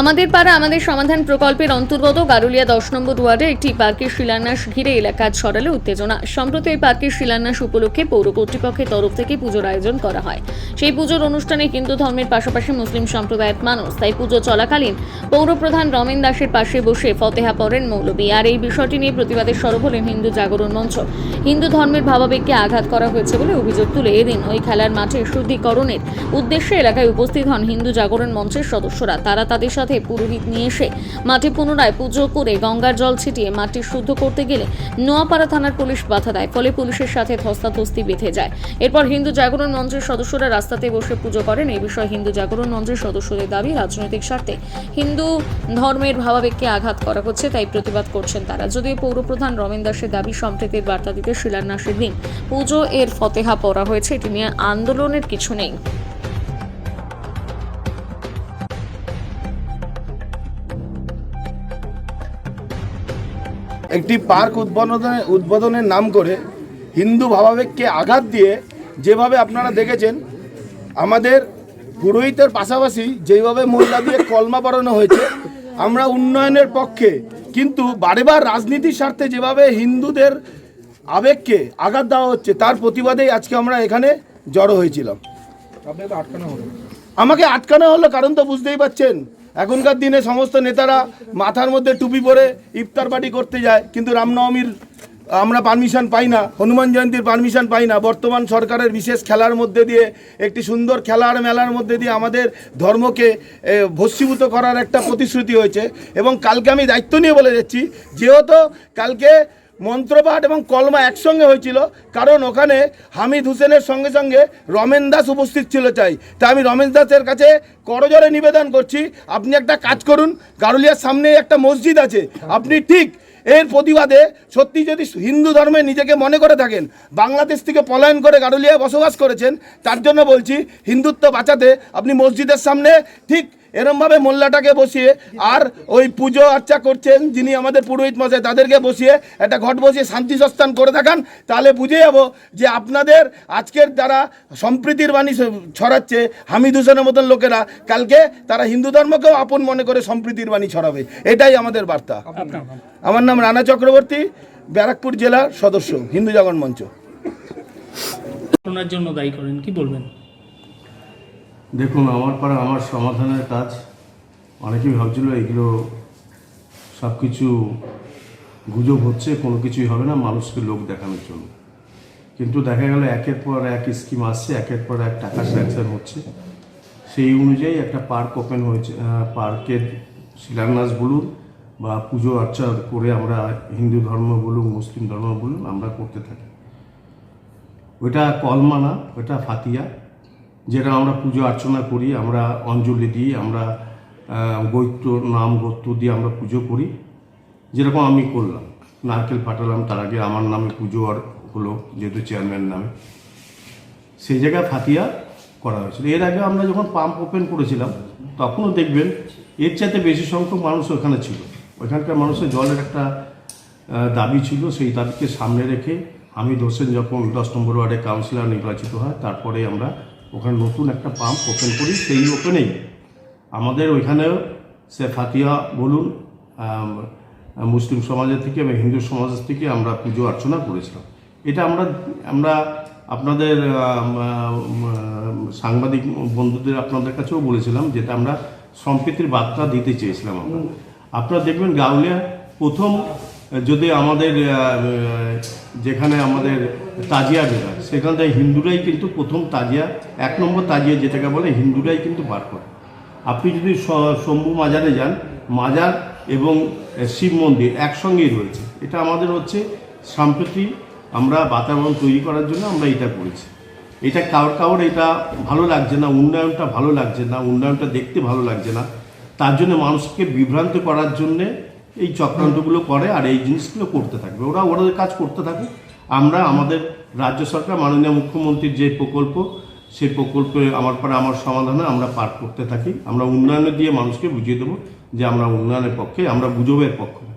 আমাদের পাড়া, আমাদের সমাধান প্রকল্পের অন্তর্গত গারুলিয়া দশ নম্বর ওয়ার্ডে একটি পার্কের শিলান্যাস ঘিরে এলাকা ছড়ালে উত্তেজনা। সম্প্রতি এই পার্কের শিলান্যাস উপলক্ষে পৌর কর্তৃপক্ষের তরফ থেকে পুজোর আয়োজন করা হয়। সেই পুজোর অনুষ্ঠানে হিন্দু ধর্মের পাশাপাশি মুসলিম সম্প্রদায়ের মানুষ। তাই পুজো চলাকালীন পৌরপ্রধান রমেন দাসের পাশে বসে ফতেহা পড়েন মৌলবী। আর এই বিষয়টি নিয়ে প্রতিবাদের সরব হলেন হিন্দু জাগরণ মঞ্চ। হিন্দু ধর্মের ভাবাবেগকে আঘাত করা হয়েছে বলে অভিযোগ তুলে এদিন ওই খেলার মাঠে শুদ্ধিকরণের উদ্দেশ্যে এলাকায় উপস্থিত হন হিন্দু জাগরণ মঞ্চের সদস্যরা। তারা তাদের সাথে পুরোহিত নিয়ে এসে মাঠে পুনরায় পুজো করে গঙ্গার জল ছিটিয়ে মাটি শুদ্ধ করতে গেলে নোয়াপাড়া থানার পুলিশ বাধা দেয়, ফলে পুলিশের সাথে ধস্তাধস্তি বেঁধে যায়। এরপর হিন্দু জাগরণ মঞ্চের সদস্যরা রাস্তাতে বসে পুজো করেন। এই বিষয়ে হিন্দু জাগরণ মঞ্চের সদস্যদের দাবি, রাজনৈতিক স্বার্থে হিন্দু ধর্মের ভাবাবেগকে আঘাত করা হচ্ছে, তাই প্রতিবাদ করছেন তারা। যদিও পৌরপ্রধান রমেন দাসের দাবি, সম্প্রীতির বার্তা দিতে শিলান্যাসের দিন পুজো এর ফতেহা পড়া হয়েছে, এটি নিয়ে আন্দোলনের কিছু নেই। একটি পার্ক উদ্বোধনে উদ্বোধনের নাম করে হিন্দু ভাবাবেগকে আঘাত দিয়ে যেভাবে আপনারা দেখেছেন আমাদের পুরোহিতের পাশাপাশি যেভাবে মহিলা দিয়ে কলমা পড়ানো হয়েছে আমরা উন্নয়নের পক্ষে কিন্তু বারেবার রাজনীতির স্বার্থে যেভাবে হিন্দুদের আবেগকে আঘাত দেওয়া হচ্ছে তার প্রতিবাদেই আজকে আমরা এখানে জড়ো হয়েছিলাম। আমাকে আটকানো হলো কারণ তো বুঝতেই পাচ্ছেন এখনকার দিনে সমস্ত নেতারা মাথার মধ্যে টুপি পরে ইফতার পার্টি করতে যায়, কিন্তু রামনবমীর আমরা পারমিশন পাই না, হনুমান জয়ন্তীর পারমিশন পাই না। বর্তমান সরকারের বিশেষ খেলার মধ্যে দিয়ে, একটি সুন্দর খেলার মেলার মধ্যে দিয়ে আমাদের ধর্মকে ভস্মীভূত করার একটা প্রতিশ্রুতি হয়েছে। এবং কালকে আমি দায়িত্ব নিয়ে বলে যাচ্ছি, যেহেতু কালকে মন্ত্রপাঠ এবং কলমা একসঙ্গে হয়েছিল, কারণ ওখানে হামিদ হোসেনের সঙ্গে সঙ্গে রমেন দাস উপস্থিত ছিল চাই। তা আমি রমেন দাসের কাছে করজোরে নিবেদন করছি, আপনি একটা কাজ করুন, গারুলিয়ার সামনে একটা মসজিদ আছে। আপনি ঠিক এর প্রতিবাদে সত্যি যদি হিন্দু ধর্মে নিজেকে মনে করে থাকেন, বাংলাদেশ থেকে পলায়ন করে গারুলিয়ায় বসবাস করেছেন, তার জন্য বলছি, হিন্দুত্ব বাঁচাতে আপনি মসজিদের সামনে ঠিক এরমভাবে মোল্লাটাকে বসিয়ে আর ওই পুজো আর্চা করছেন যিনি আমাদের পুরোহিত মশাই, তাদেরকে বসিয়ে একটা ঘট বসিয়ে শান্তি সস্থান করে দেখান। তাহলে বুঝে যাব যে আপনাদের আজকের যারা সম্প্রীতির বাণী ছড়াচ্ছে হামিদ হোসেনের মতন লোকেরা, কালকে তারা হিন্দু ধর্মকেও আপন মনে করে সম্প্রীতির বাণী ছড়াবে। এটাই আমাদের বার্তা। আমার নাম রানা চক্রবর্তী, ব্যারাকপুর জেলার সদস্য, হিন্দু জাগরণ মঞ্চ। জন্য দায়ী করেন, কি বলবেন? দেখুন, আমার পাড়া আমার সমাধানের কাজ, অনেকেই ভাবছিল এগুলো সব কিছু গুজব হচ্ছে, কোনো কিছুই হবে না, মানুষকে লোক দেখানোর জন্য। কিন্তু দেখা গেল একের পর এক স্কিম আসছে, একের পর এক টাকা স্যাংশন হচ্ছে। সেই অনুযায়ী একটা পার্ক ওপেন হয়েছে পার্কের শিলান্যাস বলুন বা পুজো আর্চা করে আমরা হিন্দু ধর্ম বলুন, মুসলিম ধর্ম বলুন, আমরা করতে থাকি। ওইটা কলমানা, ওটা ফাতিয়া। যেটা আমরা পুজো অর্চনা করি, আমরা অঞ্জলি দিই, আমরা গৈত্র, নাম গোত্র দিয়ে আমরা পুজো করি। যেরকম আমি করলাম, নারকেল ফাটালাম, তার আগে আমার নামে পুজো আর হলো, যেহেতু চেয়ারম্যান নামে। সেই জায়গায় ফাতিয়া করা হয়েছিল। এর আগে আমরা যখন পাম্প ওপেন করেছিলাম, তখনও দেখবেন এর চাইতে বেশি সংখ্যক মানুষ ওখানে ছিল। ওইখানকার মানুষের জলের একটা দাবি ছিল, সেই দাবিকে সামনে রেখে আমি হোসেন যখন দশ নম্বর ওয়ার্ডে কাউন্সিলর নির্বাচিত হয়, তারপরে আমরা ওখানে নতুন একটা পাম্প ওপেন করি সেই ওপেনেই আমাদের ওইখানেও সে ফাতিয়া বলুন মুসলিম সমাজের থেকে এবং হিন্দু সমাজের থেকে আমরা পুজো অর্চনা করেছিলাম। এটা আমরা আমরা আপনাদের সাংবাদিক বন্ধুদের আপনাদের কাছেও বলেছিলাম যেটা আমরা সম্প্রীতির বার্তা দিতে চেয়েছিলাম আমরা। আপনারা দেখবেন গাউলিয়া প্রথম যদি আমাদের যেখানে আমাদের তাজিয়া বেরোয় সেখান থেকে হিন্দুরাই কিন্তু প্রথম তাজিয়া, এক নম্বর তাজিয়া যেটাকে বলে, হিন্দুরাই কিন্তু বার করে। আপনি যদি শম্ভু মাজারে যান, মাজার এবং শিব মন্দির একসঙ্গেই রয়েছে। এটা আমাদের হচ্ছে সম্প্রতি আমরা বাতাবরণ তৈরি করার জন্য আমরা এটা করেছি। এটা কারোর কারোর এটা ভালো লাগছে না, উন্নয়নটা ভালো লাগছে না, উন্নয়নটা দেখতে ভালো লাগছে না। তার জন্য মানুষকে বিভ্রান্ত করার জন্যে এই চক্রান্তগুলো করে আর এই জিনিসগুলো করতে থাকবে। ওরা ওদের কাজ করতে থাকে আমরা আমাদের রাজ্য সরকার, মাননীয় মুখ্যমন্ত্রীর যে প্রকল্প, সেই প্রকল্পে আমার পরে আমার সমাধানে আমরা পার করতে থাকি। আমরা উন্নয়নে দিয়ে মানুষকে বুঝিয়ে দেবো যে আমরা উন্নয়নের পক্ষে, আমরা গুজবের পক্ষে।